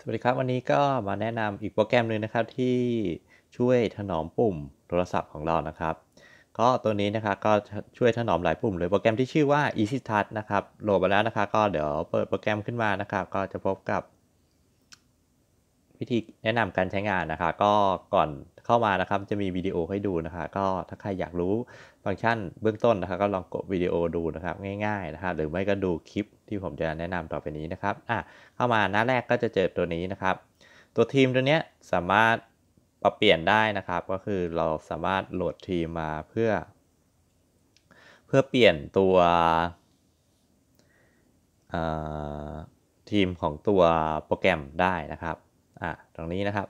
สวัสดีครับ วันนี้ก็มาแนะนำอีกโปรแกรมหนึ่งนะครับที่ช่วยถนอมปุ่มโทรศัพท์ของเรานะครับ ก็ตัวนี้นะครับก็ช่วยถนอมหลายปุ่มเลยโปรแกรมที่ชื่อว่า Easy Touch นะครับโหลดมาแล้วนะครับก็เดี๋ยวเปิดโปรแกรมขึ้นมานะครับ ก็จะพบกับ วิธีแนะนำการใช้งานนะครับก็ก่อนเข้ามานะครับจะมีวิดีโอให้ดูนะครับก็ถ้าใครอยากรู้ฟังก์ชันเบื้องต้นนะครับก็ลองกดวิดีโอดูนะครับง่ายๆนะครับหรือไม่ก็ดูคลิปที่ผมจะแนะนำต่อไปนี้นะครับอะเข้ามาหน้าแรกก็จะเจอตัวนี้นะครับ ตัวทีมตัวนี้สามารถปรับเปลี่ยนได้นะครับ ก็คือเราสามารถโหลดทีมมาเพื่อ เพื่อเปลี่ยนตัวทีมของตัวโปรแกรมได้นะครับ อะตรงนี้นะครับ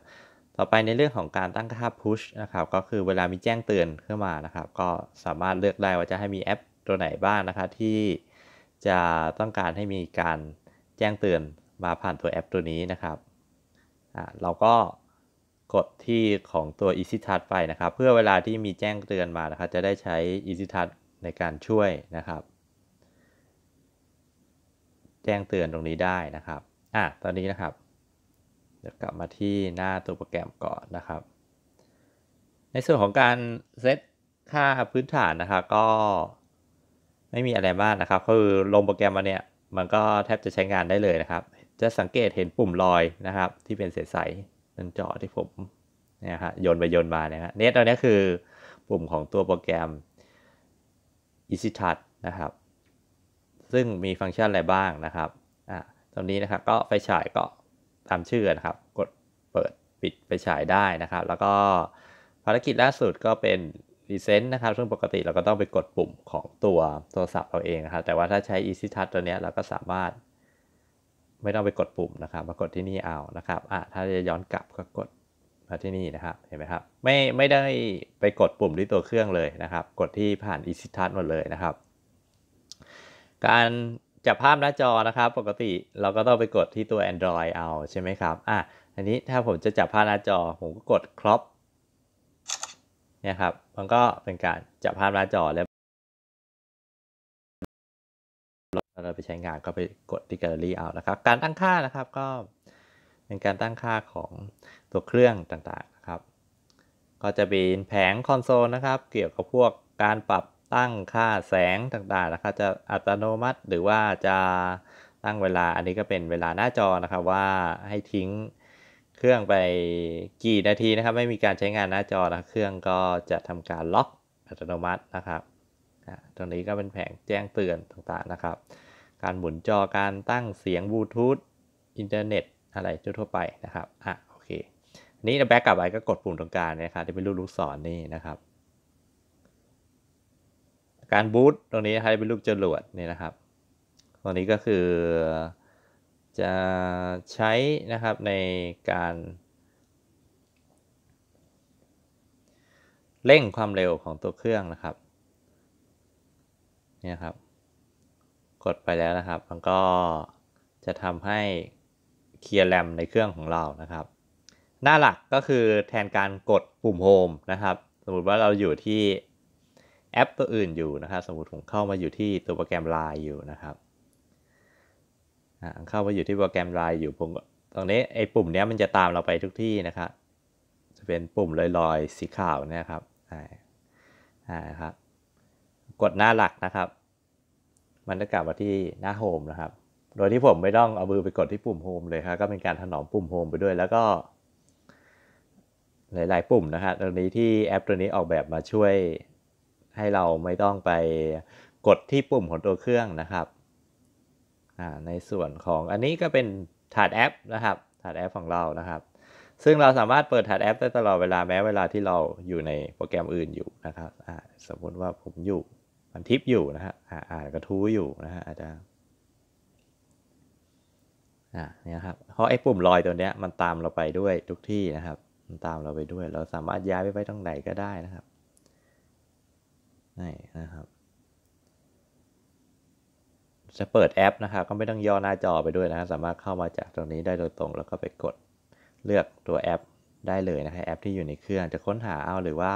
ต่อไปในเรื่องของการตั้งค่า push นะครับ ก็คือเวลามีแจ้งเตือนขึ้นมานะครับ ก็สามารถเลือกได้ว่าจะให้มีแอปตัวไหนบ้างนะครับที่จะต้องการให้มีการแจ้งเตือนมาผ่านตัวแอปตัวนี้นะครับอะเราก็กดที่ของตัว Easy Touch ไปนะครับ เพื่อเวลาที่มีแจ้งเตือนมานะครับ จะได้ใช้ Easy Touch ในการช่วยนะครับ แจ้งเตือนตรงนี้ได้นะครับอะตอนนี้นะครับ เดี๋ยวกลับมาที่หน้าตัวโปรแกรมก่อนนะครับ ในส่วนของการเซตค่าพื้นฐานนะครับก็ไม่มีอะไรมากนะครับคือลงโปรแกรมมาเนี่ยมันก็แทบจะใช้งานได้เลยนะครับ จะสังเกตเห็นปุ่มลอยนะครับ ที่เป็นเศษใสๆบนจอที่ผมเนี่ยครับโยนไปโยนมาเนี่ยครเนี่ยตอนนี้คือปุ่มของตัวโปรแกรม Easy Touch นะครับ ซึ่งมีฟังก์ชันอะไรบ้างนะครับอ่าตรงนี้นะครับก็ไฟฉายก็ ตามชื่อนะครับ กดเปิดปิดไปฉายได้นะครับ แล้วก็ภารกิจล่าสุดก็เป็นรีเซนต์นะครับ ซึ่งปกติเราก็ต้องไปกดปุ่มของตัวโทรศัพท์เราเองนะครับ แต่ว่าถ้าใช้ Easy Touch ตัวนี้เราก็สามารถ ไม่ต้องไปกดปุ่มนะครับ มากดที่นี่เอานะครับอะถ้าจะย้อนกลับก็กดมาที่นี่นะครับ เห็นไหมครับ ไม่ไม่ได้ไปกดปุ่มที่ตัวเครื่องเลยนะครับ กดที่ผ่าน Easy Touch หมดเลยนะครับ การ จับภาพหน้าจอนะครับ ปกติเราก็ต้องไปกดที่ตัว Android เอาใช่ไหมครับอะอันนี้ถ้าผมจะจับภาพหน้าจอ ผมก็กด crop เนี่ยครับ มันก็เป็นการจับภาพหน้าจอแล้วเราไปใช้งานก็ไปกดที่แกลเลอรี่เอานะครับ การตั้งค่านะครับก็เป็นการตั้งค่าของตัวเครื่องต่างๆนะครับ ก็จะเป็นแผงคอนโซลนะครับ เกี่ยวกับพวกการปรับ ตั้งค่าแสงต่างๆนะครับจะอัตโนมัติ หรือว่าจะตั้งเวลาอันนี้ก็เป็นเวลาหน้าจอนะครับว่าให้ทิ้งเครื่องไปกี่นาทีนะครับ ไม่มีการใช้งานหน้าจอนะเครื่องก็จะทำการล็อกอัตโนมัตินะครับตรงนี้ก็เป็นแผงแจ้งเตือนต่างๆนะครับ การหมุนจอการตั้งเสียงบลูทูธอินเทอร์เน็ตอะไรทั่วไปนะครับอะโอเคนี้เราแบ็กกลับไปก็กดปุ่มตรงกลางนะครับที่เป็นรูปลูกศรนี่นะครับ การบูตตรงนี้นะครับเป็นรูปจรวดนี่นะครับ ตรงนี้ก็คือจะใช้นะครับในการเร่งความเร็วของตัวเครื่องนะครับ เนี่ยครับ กดไปแล้วนะครับ มันก็จะทำให้เคลียร์แรมในเครื่องของเรานะครับ หน้าหลักก็คือแทนการกดปุ่มโฮมนะครับ สมมติว่าเราอยู่ที่ แอปตัวอื่นอยู่นะครับ สมมติผมเข้ามาอยู่ที่ตัวโปรแกรม Line อยู่นะครับเข้ามาอยู่ที่โปรแกรม Line อยู่ผมตรงนี้ไอ้ปุ่มนี้มันจะตามเราไปทุกที่นะครับจะเป็นปุ่มลอยๆสีขาวนะครับอ่าครับ กดหน้าหลักนะครับ มันจะกลับมาที่หน้าโฮมนะครับ โดยที่ผมไม่ต้องเอามือไปกดที่ปุ่มโฮมเลยครับ ก็เป็นการถนอมปุ่มโฮมไปด้วย แล้วก็ หลาย ๆ ปุ่มนะครับตรงนี้ที่แอปตัวนี้ออกแบบมาช่วย ให้เราไม่ต้องไปกดที่ปุ่มของตัวเครื่องนะครับในส่วนของอันนี้ก็เป็นถาดแอปนะครับถาดแอปของเรานะครับ ซึ่งเราสามารถเปิดถาดแอปได้ตลอดเวลาแม้เวลาที่เราอยู่ในโปรแกรมอื่นอยู่นะครับสมมติว่าผมอยู่มันทิปอยู่นะฮะอ่านกระทู้อยู่นะฮะอาจจะอ่าเนี่ยครับเพราะไอ้ปุ่มลอยตัวเนี้ยมันตามเราไปด้วยทุกที่นะครับ มันตามเราไปด้วย เราสามารถย้ายไปไว้ตรงไหนก็ได้นะครับ นี่นะครับ จะเปิดแอปนะครับ ก็ไม่ต้องย่อหน้าจอไปด้วยนะสามารถเข้ามาจากตรงนี้ได้โดยตรง แล้วก็ไปกดเลือกตัวแอปได้เลยนะครับแอปที่อยู่ในเครื่องจะค้นหาเอาหรือว่า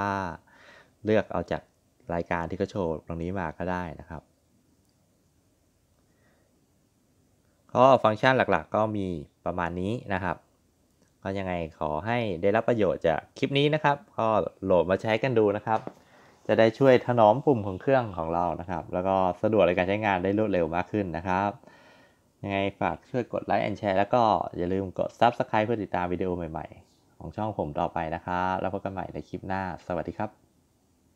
เลือกเอาจากรายการที่เขาโชว์ตรงนี้มาก็ได้นะครับก็ฟังก์ชันหลักๆ ก็มีประมาณนี้นะครับ ก็ยังไงขอให้ได้รับประโยชน์จากคลิปนี้นะครับ ก็โหลดมาใช้กันดูนะครับ จะได้ช่วยถนอมปุ่มของเครื่องของเรานะครับ แล้วก็สะดวกในการใช้งานได้รวดเร็วมากขึ้นนะครับ ยังไงฝากช่วยกดไลค์แอนแชร์แล้วก็อย่าลืมกด Subscribe เพื่อติดตามวิดีโอใหม่ๆ ของช่องผมต่อไปนะครับ แล้วพบกันใหม่ในคลิปหน้า สวัสดีครับ